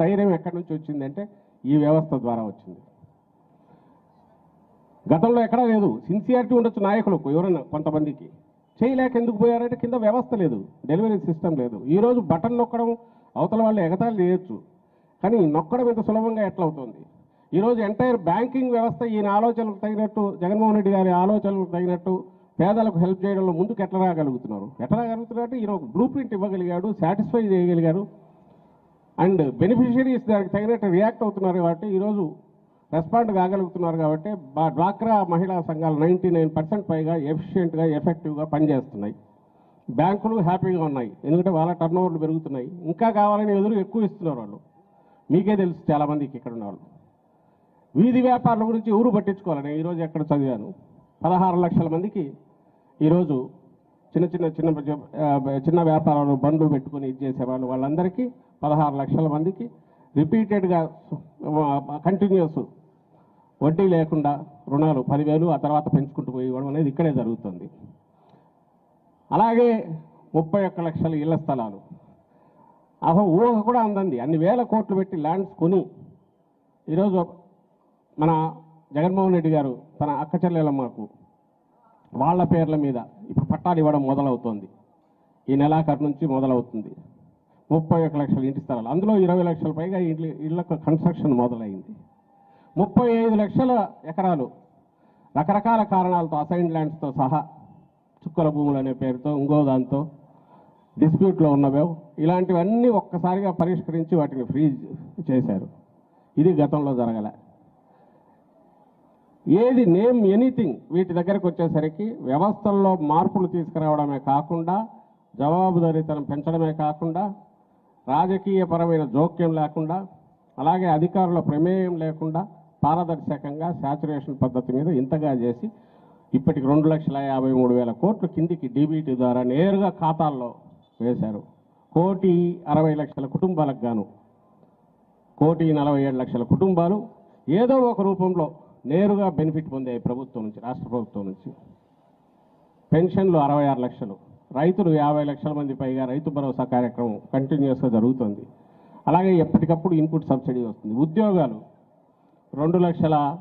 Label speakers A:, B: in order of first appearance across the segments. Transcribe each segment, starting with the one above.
A: ధైర్యం ఎక్కడి నుంచి వచ్చిందంటే ఈ వ్యవస్థ ద్వారా వచ్చింది. గతంలో ఎక్కడా లేదు. సిన్సియారిటీ ఉండొచ్చు నాయకులకు ఎవరైనా కొంతమందికి. చేయలేక ఎందుకు పోయారంటే కింద వ్యవస్థ లేదు. డెలివరీ సిస్టమ్ లేదు. ఈ రోజు బటన్ నొక్కడం అవతల వాళ్ళు ఎగతాళి చేయొచ్చు. కానీ నొక్కడం ఇంత సులభంగా ఎట్లవుతుంది ఈరోజు ఎంటైర్ బ్యాంకింగ్ వ్యవస్థ ఈయన ఆలోచనలకు తగినట్టు జగన్మోహన్ రెడ్డి గారి ఆలోచనలకు తగినట్టు పేదలకు హెల్ప్ చేయడంలో ముందుకు ఎట్లా రాగలుగుతున్నారు? ఎట్లా రాగలుగుతున్నారు అంటే ఈరోజు బ్లూ ప్రింట్ ఇవ్వగలిగాడు సాటిస్ఫై చేయగలిగాడు. అండ్ బెనిఫిషియరీస్ దానికి తగినట్టు రియాక్ట్ అవుతున్నారు కాబట్టి ఈరోజు రెస్పాండ్ కాగలుగుతున్నారు కాబట్టి బా- డ్వాక్రా మహిళా సంఘాలు నైంటీ నైన్ పర్సెంట్ పైగా ఎఫిషియెంట్గా ఎఫెక్టివ్గా పనిచేస్తున్నాయి. బ్యాంకులు హ్యాపీగా ఉన్నాయి. ఎందుకంటే వాళ్ళ టర్న్ ఓవర్లు పెరుగుతున్నాయి. ఇంకా కావాలని ఎదురు ఎక్కువ ఇస్తున్నారు వాళ్ళు. మీకే తెలుసు చాలామందికి ఇక్కడ ఉన్నవాళ్ళు వీధి వ్యాపారాల గురించి ఊరు పట్టించుకోవాలని ఈరోజు ఎక్కడ చదివాను. పదహారు లక్షల మందికి ఈరోజు చిన్న చిన్న చిన్న చిన్న వ్యాపారాలు బండ్లు పెట్టుకొని ఇచ్చేసేవాళ్ళు వాళ్ళందరికీ పదహారు లక్షల మందికి రిపీటెడ్గా కంటిన్యూస్ వడ్డీ లేకుండా రుణాలు పదివేలు ఆ తర్వాత పెంచుకుంటూ పోయి అనేది ఇక్కడే జరుగుతుంది. అలాగే ముప్పై ఒక్క లక్షల ఇళ్ళ స్థలాలు. అసలు ఊహ కూడా అందంది. అన్ని వేల కోట్లు పెట్టి ల్యాండ్స్ కొని ఈరోజు మన జగన్మోహన్ రెడ్డి గారు తన అక్క చెల్లెలమ్మకు వాళ్ళ పేర్ల మీద ఇప్పుడు పట్టాలు ఇవ్వడం మొదలవుతోంది. ఈ నెలాఖరు నుంచి మొదలవుతుంది. ముప్పై ఒక లక్షల ఇంటి స్థలాలు. అందులో ఇరవై లక్షల పైగా ఇళ్ళ ఇళ్ళకు కన్స్ట్రక్షన్ మొదలైంది. ముప్పై ఐదు లక్షల ఎకరాలు రకరకాల కారణాలతో అసైన్ ల్యాండ్స్తో సహా చుక్కల భూములు అనే పేరుతో ఇంకో దాంతో డిస్ప్యూట్లో ఉన్నవే. ఇలాంటివన్నీ ఒక్కసారిగా పరిష్కరించి వాటిని ఫ్రీజ్ చేశారు. ఇది గతంలో జరగలే. ఏది నేమ్ ఎనీథింగ్ వీటి దగ్గరకు వచ్చేసరికి వ్యవస్థల్లో మార్పులు తీసుకురావడమే కాకుండా జవాబుదారీతనం పెంచడమే కాకుండా రాజకీయపరమైన జోక్యం లేకుండా అలాగే అధికారుల ప్రమేయం లేకుండా పారదర్శకంగా శాచురేషన్ పద్ధతి మీద ఇంతగా చేసి ఇప్పటికి రెండు లక్షల యాభై మూడు వేల కోట్లు కిందికి డీబీటీ ద్వారా నేరుగా ఖాతాల్లో వేశారు. కోటి అరవై లక్షల కుటుంబాలకు గాను కోటి నలభై ఏడు లక్షల కుటుంబాలు ఏదో ఒక రూపంలో నేరుగా బెనిఫిట్ పొందాయి ప్రభుత్వం నుంచి రాష్ట్ర ప్రభుత్వం నుంచి పెన్షన్లు అరవై ఆరు లక్షలు రైతులు యాభై లక్షల మంది పైగా రైతు భరోసా కార్యక్రమం కంటిన్యూస్గా జరుగుతుంది. అలాగే ఎప్పటికప్పుడు ఇన్పుట్ సబ్సిడీ వస్తుంది. ఉద్యోగాలు రెండు లక్షల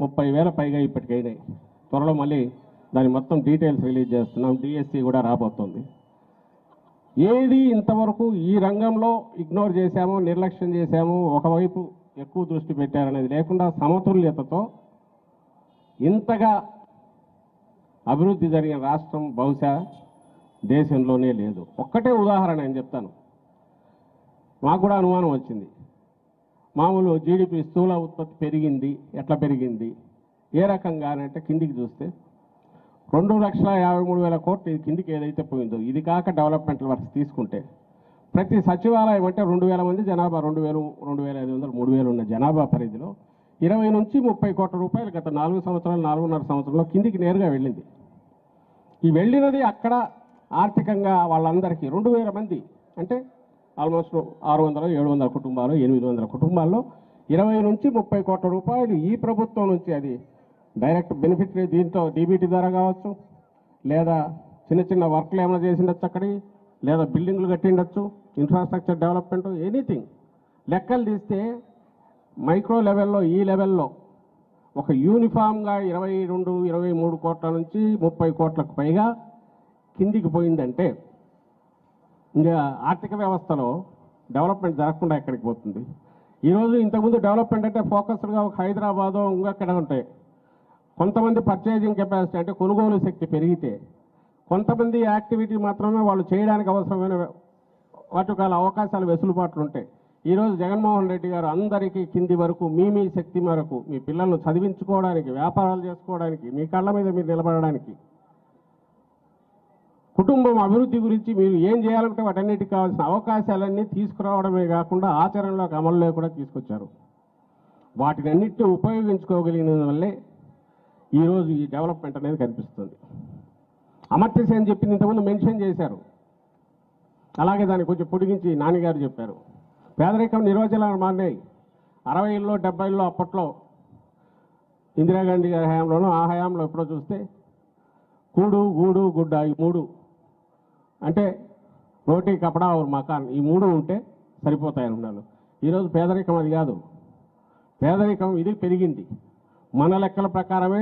A: ముప్పై వేల పైగా ఇప్పటికైనాయి. త్వరలో మళ్ళీ దాని మొత్తం డీటెయిల్స్ రిలీజ్ చేస్తున్నాం. డిఎస్సి కూడా రాబోతుంది. ఏది ఇంతవరకు ఈ రంగంలో ఇగ్నోర్ చేశామో నిర్లక్ష్యం చేశామో ఒకవైపు ఎక్కువ దృష్టి పెట్టారనేది లేకుండా సమతుల్యతతో ఇంతగా అభివృద్ధి జరిగిన రాష్ట్రం బహుశా దేశంలోనే లేదు. ఒక్కటే ఉదాహరణ నేను చెప్తాను. మాకు కూడా అనుమానం వచ్చింది. మామూలు జీడిపి స్థూల ఉత్పత్తి పెరిగింది. ఎట్లా పెరిగింది? ఏ రకంగా అంటే కిందికి చూస్తే రెండు లక్షల యాభై మూడు వేల కోట్లు ఇది కిందికి ఏదైతే పోయిందో. ఇది కాక డెవలప్మెంట్ వర్క్స్ తీసుకుంటే ప్రతి సచివాలయం అంటే రెండు వేల మంది జనాభా రెండు వేలు రెండు వేల ఐదు వందలు మూడు వేలు ఉన్న జనాభా పరిధిలో ఇరవై నుంచి ముప్పై కోట్ల రూపాయలు గత నాలుగు సంవత్సరాలు నాలుగున్నర సంవత్సరంలో కిందికి నేరుగా వెళ్ళింది. ఈ వెళ్ళినది అక్కడ ఆర్థికంగా వాళ్ళందరికీ రెండు వేల మంది అంటే ఆల్మోస్ట్ ఆరు వందల ఏడు వందల కుటుంబాలు ఎనిమిది వందల కుటుంబాల్లో ఇరవై నుంచి ముప్పై కోట్ల రూపాయలు ఈ ప్రభుత్వం నుంచి అది డైరెక్ట్ బెనిఫిట్ దీంతో డీబీటీ ద్వారా కావచ్చు లేదా చిన్న చిన్న వర్క్లు ఏమైనా చేసిండొచ్చు అక్కడి లేదా బిల్డింగ్లు కట్టిండొచ్చు ఇన్ఫ్రాస్ట్రక్చర్ డెవలప్మెంట్ ఎనీథింగ్ లెక్కలు తీస్తే మైక్రో లెవెల్లో ఈ లెవెల్లో ఒక యూనిఫామ్గా ఇరవై రెండు ఇరవై మూడు కోట్ల నుంచి ముప్పై కోట్లకు పైగా కిందికి పోయిందంటే ఇంకా ఆర్థిక వ్యవస్థలో డెవలప్మెంట్ జరగకుండా ఎక్కడికి పోతుంది? ఈరోజు ఇంతకుముందు డెవలప్మెంట్ అంటే ఫోకస్డ్గా ఒక హైదరాబాదో అక్కడ ఉంటాయి. కొంతమంది పర్చేజింగ్ కెపాసిటీ అంటే కొనుగోలు శక్తి పెరిగితే కొంతమంది యాక్టివిటీ మాత్రమే వాళ్ళు చేయడానికి అవసరమైన వాటికాల అవకాశాలు వెసులుబాట్లు ఉంటాయి ఈరోజు జగన్మోహన్ రెడ్డి గారు అందరికీ కింది వరకు మీ మీ శక్తి మేరకు మీ పిల్లలను చదివించుకోవడానికి వ్యాపారాలు చేసుకోవడానికి మీ కళ్ళ మీద మీరు నిలబడడానికి కుటుంబం అభివృద్ధి గురించి మీరు ఏం చేయాలంటే వాటన్నిటికి కావాల్సిన అవకాశాలన్నీ తీసుకురావడమే కాకుండా ఆచరణలోకి అమల్లో కూడా తీసుకొచ్చారు. వాటిని ఉపయోగించుకోగలిగిన వల్లే ఈరోజు ఈ డెవలప్మెంట్ అనేది కనిపిస్తుంది. అమర్త్య సేన్ చెప్పింది ఇంతకుముందు మెన్షన్ చేశారు. అలాగే దాన్ని కొంచెం పొడిగించి నాన్నగారు చెప్పారు. పేదరికం నిర్వచనాలు మారినాయి. అరవైల్లో డెబ్బైల్లో అప్పట్లో ఇందిరాగాంధీ గారి హయాంలోనూ ఆ హయాంలో ఎప్పుడో చూస్తే కూడు గూడు గుడ్డ ఈ మూడు అంటే రోటీ కపడా ఓ మకాన్ ఈ మూడు ఉంటే సరిపోతాయని ఉన్నారు ఈరోజు పేదరికం అది కాదు. పేదరికం ఇది పెరిగింది. మన లెక్కల ప్రకారమే